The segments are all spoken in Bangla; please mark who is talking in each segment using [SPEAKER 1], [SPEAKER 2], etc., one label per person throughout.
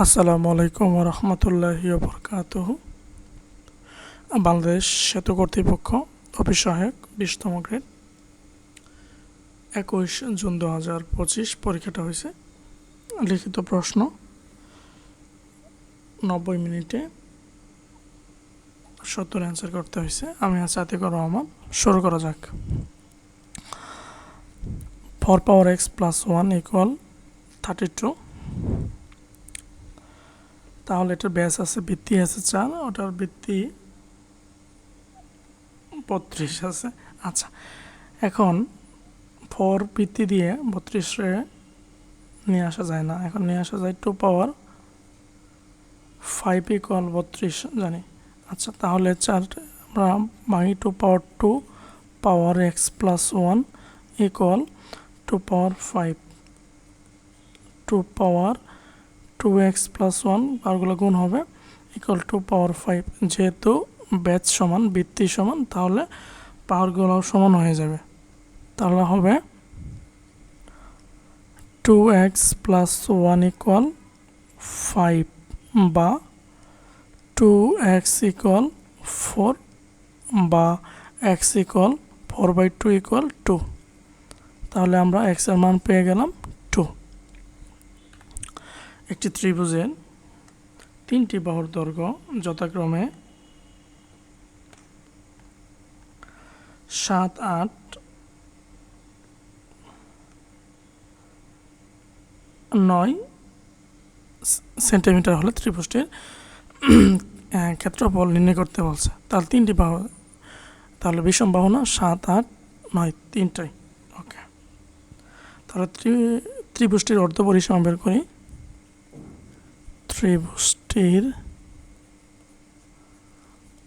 [SPEAKER 1] আসসালামু আলাইকুম রহমতুল্লাহি বরকাত বাংলাদেশ সেতু কর্তৃপক্ষ অফিস সহায়ক বিশতম গ্রেড। একুশ জুন দু হাজার পঁচিশ পরীক্ষাটা হয়েছে। লিখিত প্রশ্ন নব্বই মিনিটে সত্তর অ্যান্সার করতে হয়েছে। আমি আছি আতিকুর রহমান। শুরু করা যাক। Four power x plus one equal thirty two তাহলে এটার ব্যাস আছে, বৃত্তি আছে চার, ওটার বৃত্তি বত্রিশ আছে। আচ্ছা এখন ফোর বৃত্তি দিয়ে বত্রিশে নিয়ে আসা যায় না। এখন নিয়ে আসা যায় টু পাওয়ার ফাইভ ইকুয়াল বত্রিশ, জানি। আচ্ছা তাহলে চার, আমরা ভাঙি two power two, power x plus one equal two power five, two power two x plus one বারগুলো গুণ হবে ইকুয়াল টু পাওয়ার ফাইভ যেহেতু ব্যাচ সমান, বৃত্তি সমান, তাহলে পাওয়ারগুলো সমান হয়ে যাবে। তাহলে হবে two x plus one equal five বা টু এক্স ইকুয়াল ফোর বা x equal four by two equal two তাহলে আমরা এক্সের মান পেয়ে গেলাম। একটি ত্রিভুজের তিনটি বাহুর দৈর্ঘ্য যথাক্রমে সাত, আট, নয় সেন্টিমিটার হলে ত্রিভুজটির ক্ষেত্রফল নির্ণয় করতে বলছে। তাহলে তিনটি বাহু তাহলে বিষম বাহু না? সাত, আট, নয়, তিনটাই। ওকে তাহলে ত্রি, ত্রিভুজটির অর্ধ পরিসীমা বের করি। ত্রিভুজটির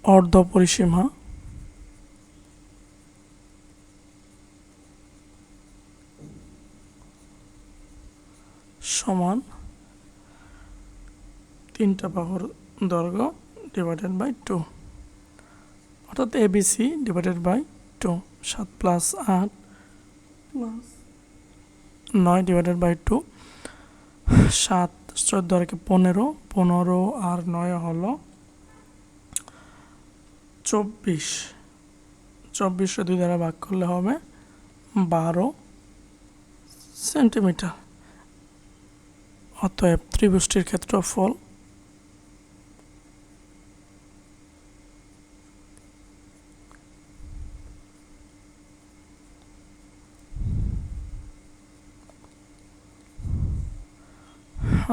[SPEAKER 1] অর্ধ পরিসীমা সমান তিনটা বাহুর দৈর্ঘ্য ডিভাইডেড বাই টু অর্থাৎ এবিসি ডিভাইডেড বাই টু সাত প্লাস আট প্লাস নয় ডিভাইডেড বাই টু সাত চোদ্দ আর কি পনেরো পনেরো আর নয় হলো চব্বিশ। চব্বিশে দুই দ্বারা ভাগ করলে হবে বারো সেন্টিমিটার। অতএব ত্রিভুজটির ক্ষেত্রফল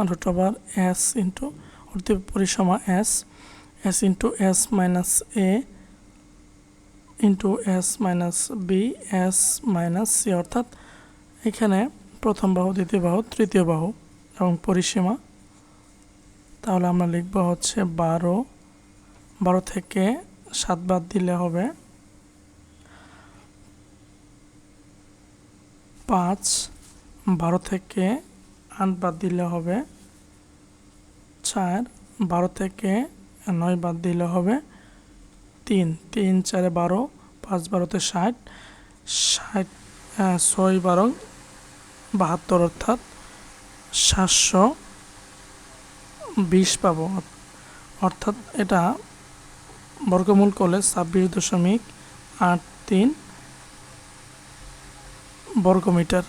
[SPEAKER 1] রুট ওভার এস ইন্টু অর্ধেক পরিসীমা S S into S minus A into S minus B S minus C অর্থাৎ এখানে প্রথম বাহু, দ্বিতীয় বাহু, তৃতীয় বাহু এবং পরিসীমা। তাহলে আমরা লিখব হচ্ছে বারো। বারো থেকে সাত বাদ দিলে হবে পাঁচ। বারো থেকে আট বাদ দিলে হবে চার, বারো থেকে নয় বাদ দিলে হবে তিন তিন, চারে বারো, পাঁচ বারোতে ষাট ষাট ছয় বারো বাহাত্তর অর্থাৎ সাতশো বিশ পাবো। অর্থাৎ এটা বর্গমূল করলে ছাব্বিশ দশমিক আট তিন বর্গমিটার।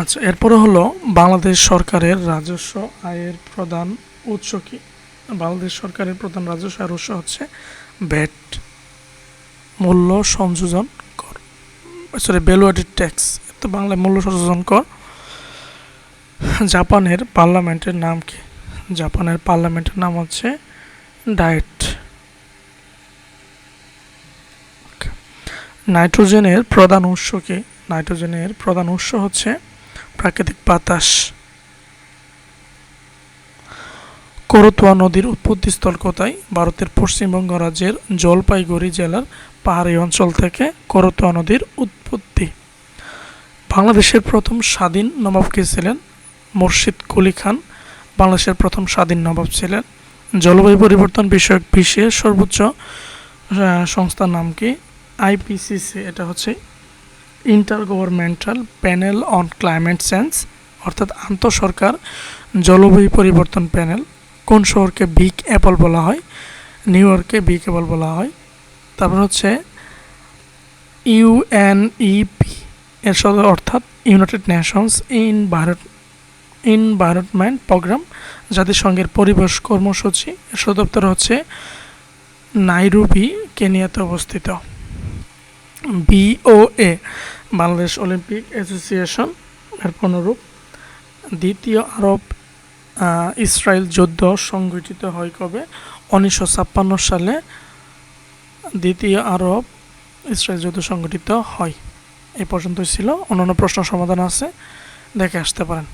[SPEAKER 1] আচ্ছা এরপরে হলো বাংলাদেশ সরকারের রাজস্ব আয়ের প্রধান উৎস কি? বাংলাদেশ সরকারের প্রধান রাজস্ব আয়ের উৎস হচ্ছে ভ্যাট মূল্য সংযোজন কর। সরি ভ্যালুয়েটেড ট্যাক্স তো বাংলায় মূল্য সংযোজন কর। জাপানের পার্লামেন্টের নাম কি? জাপানের পার্লামেন্টের নাম হচ্ছে ডায়েট। নাইট্রোজেনের প্রধান উৎস কি? নাইট্রোজেনের প্রধান উৎস হচ্ছে প্রাকৃতিক বাতাস। করতোয়া নদীর উৎপত্তিস্থল কোথায়? ভারতের পশ্চিমবঙ্গ রাজ্যের জলপাইগুড়ি জেলার পাহাড়ি অঞ্চল থেকে করতোয়া নদীর উৎপত্তি। বাংলাদেশের প্রথম স্বাধীন নবাব কে ছিলেন? মুর্শিদ কুলি খান। বাংলাদেশের প্রথম স্বাধীন নবাব ছিলেন। জলবায়ু পরিবর্তন বিষয়ক বিশ্বের সর্বোচ্চ সংস্থার নাম কি? আইপিসিসি, এটা হচ্ছে intergovernmental panel on climate change, অর্থাৎ আন্তঃসরকার জলবায়ু পরিবর্তন প্যানেল, কোন শহরকে বিগ অ্যাপল বলা হয়, নিউ ইয়র্কে বিগ অ্যাপল বলা হয়। তারপর হচ্ছে ইউএনইপি এর সদর অর্থাৎ united nations in Bharat environment programme, জাতিসংঘের পরিবেশ কর্মসূচি, এর সদর দপ্তর হচ্ছে নাইরুবি, কেনিয়াতে অবস্থিত। বিওএ বাংলাদেশ অলিম্পিক অ্যাসোসিয়েশন, এর পুনরূপ দ্বিতীয় আরব ইসরায়েল যুদ্ধ সংঘটিত হয় কবে? উনিশশো ছাপ্পান্ন সালে দ্বিতীয় আরব ইসরায়েল যুদ্ধ সংঘটিত হয়। এই পর্যন্তই ছিল। অন্যান্য প্রশ্ন সমাধান আছে, দেখে আসতে পারেন।